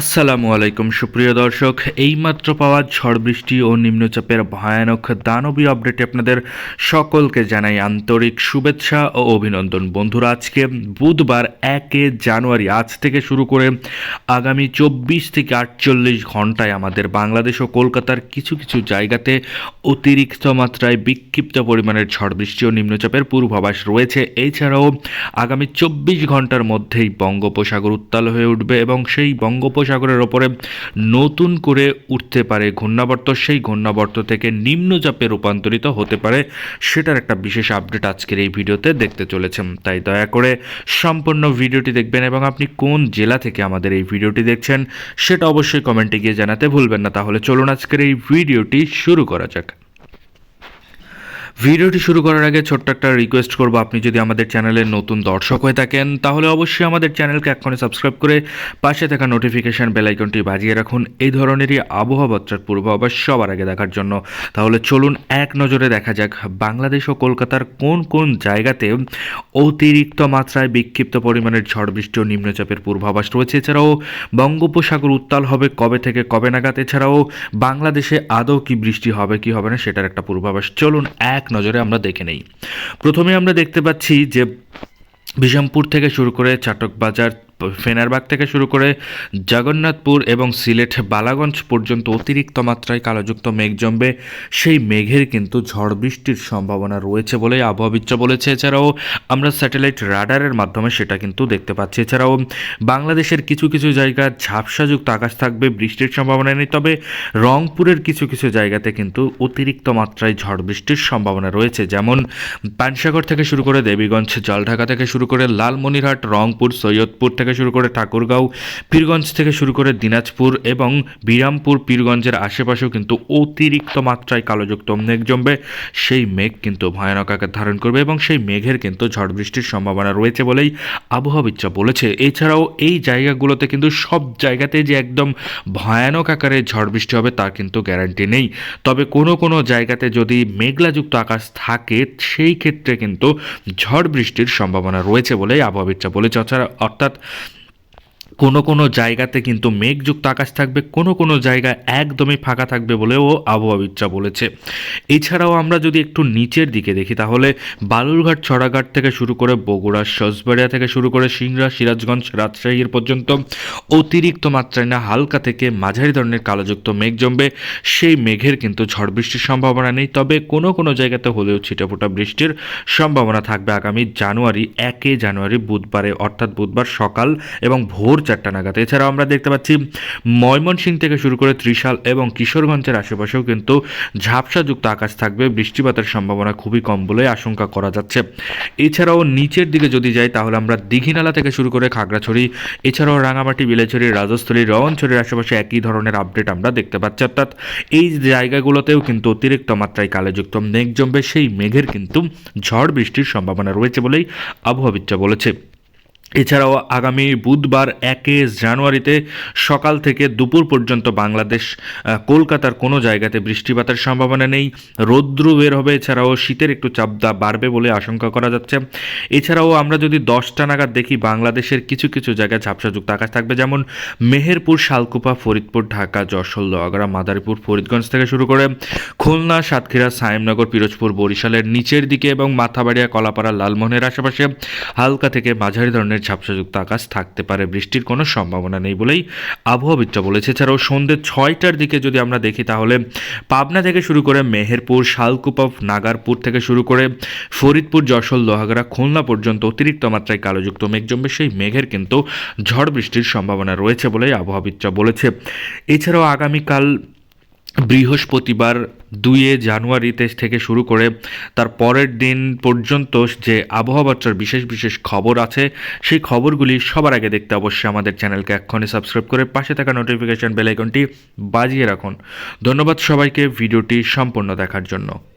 আসসালামু আলাইকুম, সুপ্রিয় দর্শক। এইমাত্র পাওয়া ঝড় বৃষ্টি ও নিম্নচাপের ভয়ানক দানবী আপডেটে আপনাদের সকলকে জানাই আন্তরিক শুভেচ্ছা ও অভিনন্দন। বন্ধুরা, আজকে বুধবার একে জানুয়ারি, আজ থেকে শুরু করে আগামী চব্বিশ থেকে আটচল্লিশ ঘন্টায় আমাদের বাংলাদেশ ও কলকাতার কিছু কিছু জায়গাতে অতিরিক্ত মাত্রায় বিক্ষিপ্ত পরিমাণের ঝড় বৃষ্টি ও নিম্নচাপের পূর্বাভাস রয়েছে। এছাড়াও আগামী চব্বিশ ঘণ্টার মধ্যেই বঙ্গোপসাগর উত্তাল হয়ে উঠবে এবং সেই বঙ্গোপসাগরের ওপরে নতুন করে উঠতে পারে ঘূর্ণাবর্ত, সেই ঘূর্ণাবর্ত থেকে নিম্নচাপে রূপান্তরিত হতে পারে সেটার একটা বিশেষ আপডেট আজকের এই ভিডিওতে দেখতে চলেছেন। তাই দয়া করে সম্পূর্ণ ভিডিওটি দেখবেন এবং আপনি কোন জেলা থেকে আমাদের এই ভিডিওটি দেখছেন সেটা অবশ্যই কমেন্টে গিয়ে জানাতে ভুলবেন না। তাহলে চলুন আজকের এই ভিডিওটি শুরু করা যাক। ভিডিওটি শুরু করার আগে ছোট্ট একটা রিকোয়েস্ট করব। আপনি যদি আমাদের চ্যানেলের নতুন দর্শক হয়ে থাকেন, তাহলে অবশ্যই আমাদের চ্যানেলকে এক্ষণে সাবস্ক্রাইব করে পাশে থাকা নোটিফিকেশান বেলাইকনটি বাজিয়ে রাখুন। এই ধরনেরই আবহাওয়া বার্তার পূর্বাভাস সবার আগে দেখার জন্য। তাহলে চলুন এক নজরে দেখা যাক বাংলাদেশ ও কলকাতার কোন কোন জায়গাতে অতিরিক্ত মাত্রায় বিক্ষিপ্ত পরিমাণের ঝড় বৃষ্টি ও নিম্নচাপের পূর্বাভাস রয়েছে। এছাড়াও বঙ্গোপসাগর উত্তাল হবে কবে থেকে কবে নাগাদ? এছাড়াও বাংলাদেশে আদৌ কি বৃষ্টি হবে, কি হবে না, সেটার একটা পূর্বাভাস। চলুন এক নজরে আমরা দেখে নেই। প্রথমে আমরা দেখতে পাচ্ছি যে বিশামপুর থেকে শুরু করে চাটক বাজার ফেনারবাগ থেকে শুরু করে জগন্নাথপুর এবং সিলেট বালাগঞ্জ পর্যন্ত অতিরিক্ত মাত্রায় কালোযুক্ত মেঘ জমবে। সেই মেঘের কিন্তু ঝড় বৃষ্টির সম্ভাবনা রয়েছে বলেই আবহাওয়াবিদরা বলেছে। এছাড়াও আমরা স্যাটেলাইট রাডারের মাধ্যমে সেটা কিন্তু দেখতে পাচ্ছি। এছাড়াও বাংলাদেশের কিছু কিছু জায়গা ঝাপসাযুক্ত আকাশ থাকবে, বৃষ্টির সম্ভাবনা নেই। তবে রংপুরের কিছু কিছু জায়গাতে কিন্তু অতিরিক্ত মাত্রায় ঝড় বৃষ্টির সম্ভাবনা রয়েছে। যেমন পানসাগর থেকে শুরু করে দেবীগঞ্জ, জলঢাকা থেকে শুরু করে লালমনিরহাট, রংপুর, সৈয়দপুর থেকে শুরু করে ঠাকুরগাঁও, পীরগঞ্জ থেকে শুরু করে দিনাজপুর এবং বিরামপুর, পীরগঞ্জের আশেপাশেও কিন্তু অতিরিক্ত মাত্রায় কালোযুক্ত মেঘ জমবে। সেই মেঘ কিন্তু ভয়ানক আকার ধারণ করবে এবং সেই মেঘের কিন্তু ঝড় বৃষ্টির সম্ভাবনা রয়েছে বলেই আবহাওয়াবিদরা বলেছে। এছাড়াও এই জায়গাগুলোতে কিন্তু সব জায়গাতে যে একদম ভয়ানক আকারে ঝড় বৃষ্টি হবে তার কিন্তু গ্যারান্টি নেই। তবে কোনো কোনো জায়গাতে যদি মেঘলাযুক্ত আকাশ থাকে, সেই ক্ষেত্রে কিন্তু ঝড় বৃষ্টির সম্ভাবনা রয়েছে বলেই আবহাওয়াবিদরা বলেছে। অর্থাৎ কোনো কোনো জায়গাতে কিন্তু মেঘযুক্ত আকাশ থাকবে, কোনো কোনো জায়গায় একদমই ফাঁকা থাকবে বলেও আবহাওয়াবিদরা বলেছে। এছাড়াও আমরা যদি একটু নিচের দিকে দেখি, তাহলে বালুরঘাট, ছড়াঘাট থেকে শুরু করে বগুড়া, সসবাড়িয়া থেকে শুরু করে সিংড়া, সিরাজগঞ্জ, রাজশাহীর পর্যন্ত অতিরিক্ত মাত্রায় না, হালকা থেকে মাঝারি ধরনের কালোযুক্ত মেঘ জমবে। সেই মেঘের কিন্তু ঝড় বৃষ্টির সম্ভাবনা নেই, তবে কোনো কোনো জায়গাতে হলেও ছিটাফোটা বৃষ্টির সম্ভাবনা থাকবে আগামী জানুয়ারি, একে জানুয়ারি বুধবারে, অর্থাৎ বুধবার সকাল এবং ভোর চারটা নাগাদ। এছাড়াও আমরা দেখতে পাচ্ছি, ময়মনসিংহ থেকে শুরু করে ত্রিশাল এবং কিশোরগঞ্জের আশেপাশেও কিন্তু ঝাপসাযুক্ত আকাশ থাকবে। বৃষ্টিপাতের সম্ভাবনা খুবই কম বলে আশঙ্কা করা যাচ্ছে। এছাড়াও নিচের দিকে যদি যাই, তাহলে আমরা দীঘিনালা থেকে শুরু করে খাগড়াছড়ি, এছাড়াও রাঙামাটি, বিলেছড়ি, রাজস্থলী রওনছড়ির আশেপাশে একই ধরনের আপডেট আমরা দেখতে পাচ্ছি। অর্থাৎ এই জায়গাগুলোতেও কিন্তু অতিরিক্ত মাত্রায় কালেযুক্ত মেঘ জমবে। সেই মেঘের কিন্তু ঝড় বৃষ্টির সম্ভাবনা রয়েছে বলেই আবহাওয়াবিদরা বলেছে। এছাড়াও আগামী বুধবার একে জানুয়ারিতে সকাল থেকে দুপুর পর্যন্ত বাংলাদেশ কলকাতার কোনো জায়গাতে বৃষ্টিপাতের সম্ভাবনা নেই। রৌদ্র বের হবে, এছাড়াও শীতের একটু চাপদা বাড়বে বলে আশঙ্কা করা যাচ্ছে। এছাড়াও আমরা যদি দশটা নাগাদ দেখি, বাংলাদেশের কিছু কিছু জায়গায় ঝাপসাযুক্ত আকাশ থাকবে, যেমন মেহেরপুর, শালকুপা, ফরিদপুর, ঢাকা, যশোর, লোহাগড়া, মাদারীপুর, ফরিদগঞ্জ থেকে শুরু করে খুলনা, সাতক্ষীরা, সায়েমনগর, পিরোজপুর, বরিশালের নিচের দিকে এবং মাথাবাড়িয়া, কলাপাড়া, লালমোহনের আশেপাশে হালকা থেকে মাঝারি ধরনের ঝাপসাযুক্ত আকাশ থাকতে পারে। বৃষ্টির কোনো সম্ভাবনা নেই বলেই আবহাওয়াবিদরা বলেছে। এছাড়াও সন্ধ্যে ছয়টার দিকে যদি আমরা দেখি তাহলে পাবনা থেকে শুরু করে মেহেরপুর শালকুপা নাগারপুর থেকে শুরু করে ফরিদপুর, যশোর, লোহাগড়া, খুলনা পর্যন্ত অতিরিক্ত মাত্রায় কালোযুক্ত মেঘ জমবে। সেই মেঘের কিন্তু ঝড় বৃষ্টির সম্ভাবনা রয়েছে বলেই আবহাওয়াবিদরা বলেছে। এছাড়াও আগামীকাল বৃহস্পতিবার দুইয়ে জানুয়ারিতে থেকে শুরু করে তার পরের দিন পর্যন্ত যে আবহাওয়া বার্তার বিশেষ বিশেষ খবর আছে, সেই খবরগুলি সবার আগে দেখতে অবশ্যই আমাদের চ্যানেলকে এক্ষণে সাবস্ক্রাইব করে পাশে থাকা নোটিফিকেশান বেলাইকনটি বাজিয়ে রাখুন। ধন্যবাদ সবাইকে ভিডিওটি সম্পূর্ণ দেখার জন্য।